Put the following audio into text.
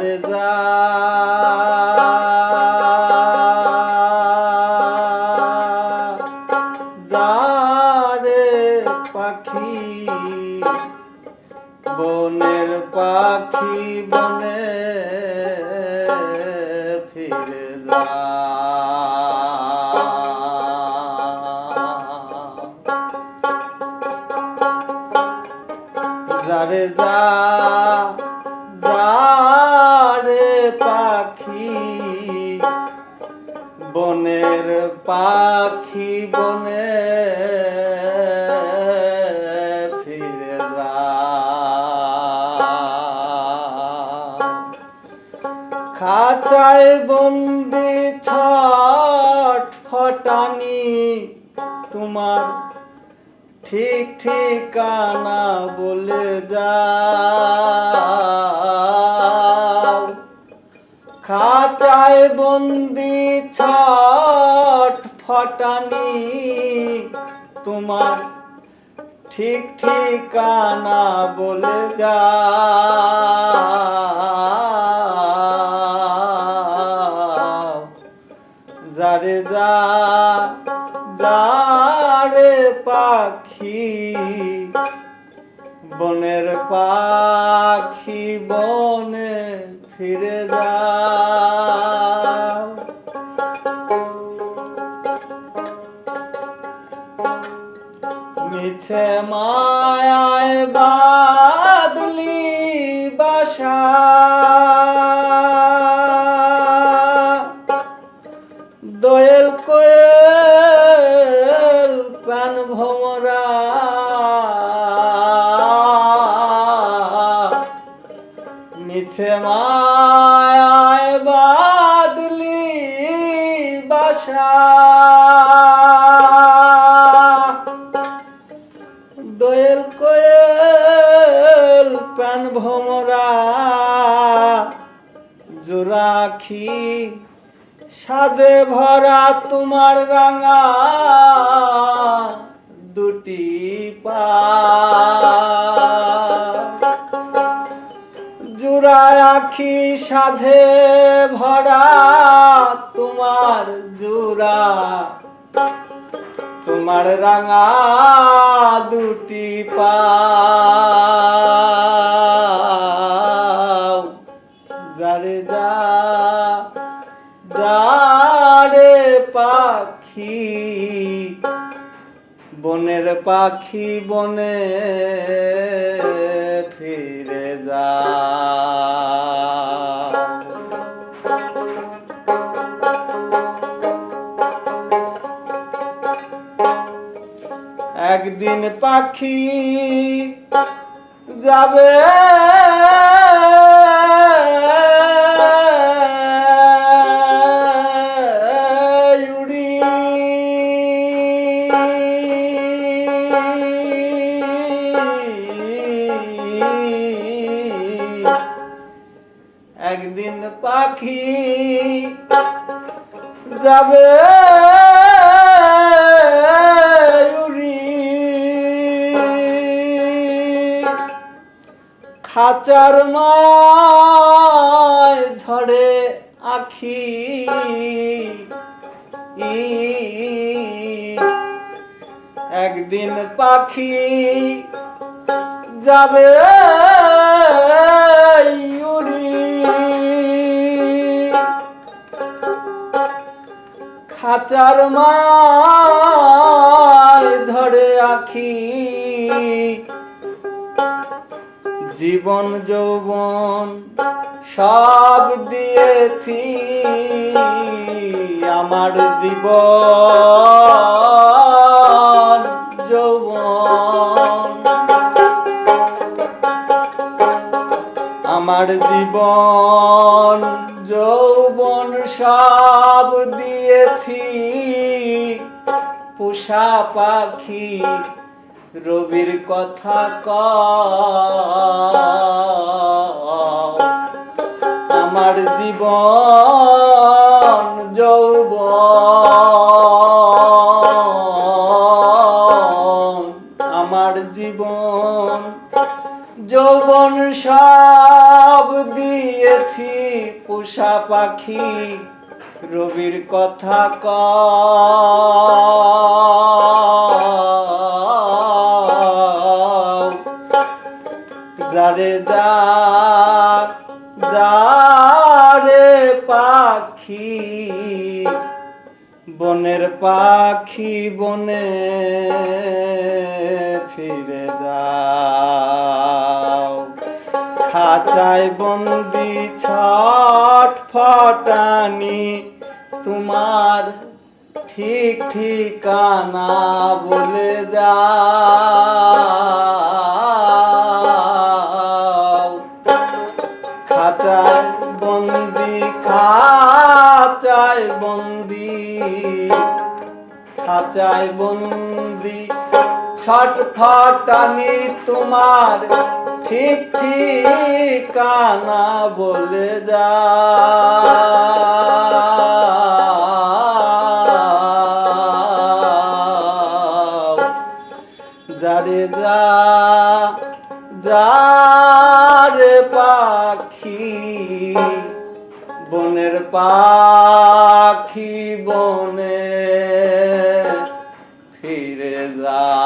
যারে যা। যারে পাখি বনের পাখি বনে ফিরে যা। যারে যা। পাখি বনে ফিরে যা। বন্দি ছট ফটানি তোমার ঠিক ঠিকানা বলে যাও। খাঁচায় বন্দি ফটানি তোমার ঠিক ঠিকানা বলে যাও যারে যা, যারে পাখি, বনের পাখি বনে ফিরে যাও মিছে মায়ায় বাদলি বাসা দোয়েল কোয়েল প্যান ভমরা মিছে মায়ায় বাদলি বাসা দোয়েল কোয়েল প্যান ভমরা, জোরাখি সাদে ভরা তোমার রাঙা দুটি পা। জুড়ায় আখি সাধে ভরা তোমার জুরা তোমার রাঙা দুটি পাও যারে যা যারে পাখি বনের পাখি বনে ফিরে যা। একদিন পাখি যাবে। একদিন পাখি যাবে। খাচার মায় ঝড়ে আখি। একদিন পাখি যাবে উড়ি। খাচার মায় ধরে আখি। জীবন যৌবন সব দিয়েছি। আমার জীবন যৌবন। আমার জীবন যৌবন সব দিয়েছি। পোষা পাখি রবির কথা ক আমার জীবন যৌবন। আমার জীবন যৌবন সব দিয়েছি পোষা পাখি। রবির কথা কও। যারে যা যারে পাখি, বনের পাখি বনে ফিরে যাও। খাঁচায় বন্দি ছট ফটানি তোমার ঠিক ঠিকানা বলে যাও। খাঁচায় বন্দি। ছটফটানি তোমার ঠিক ঠিকানা বলে যাও যারে যা যারে পাখি বনের পাখি that.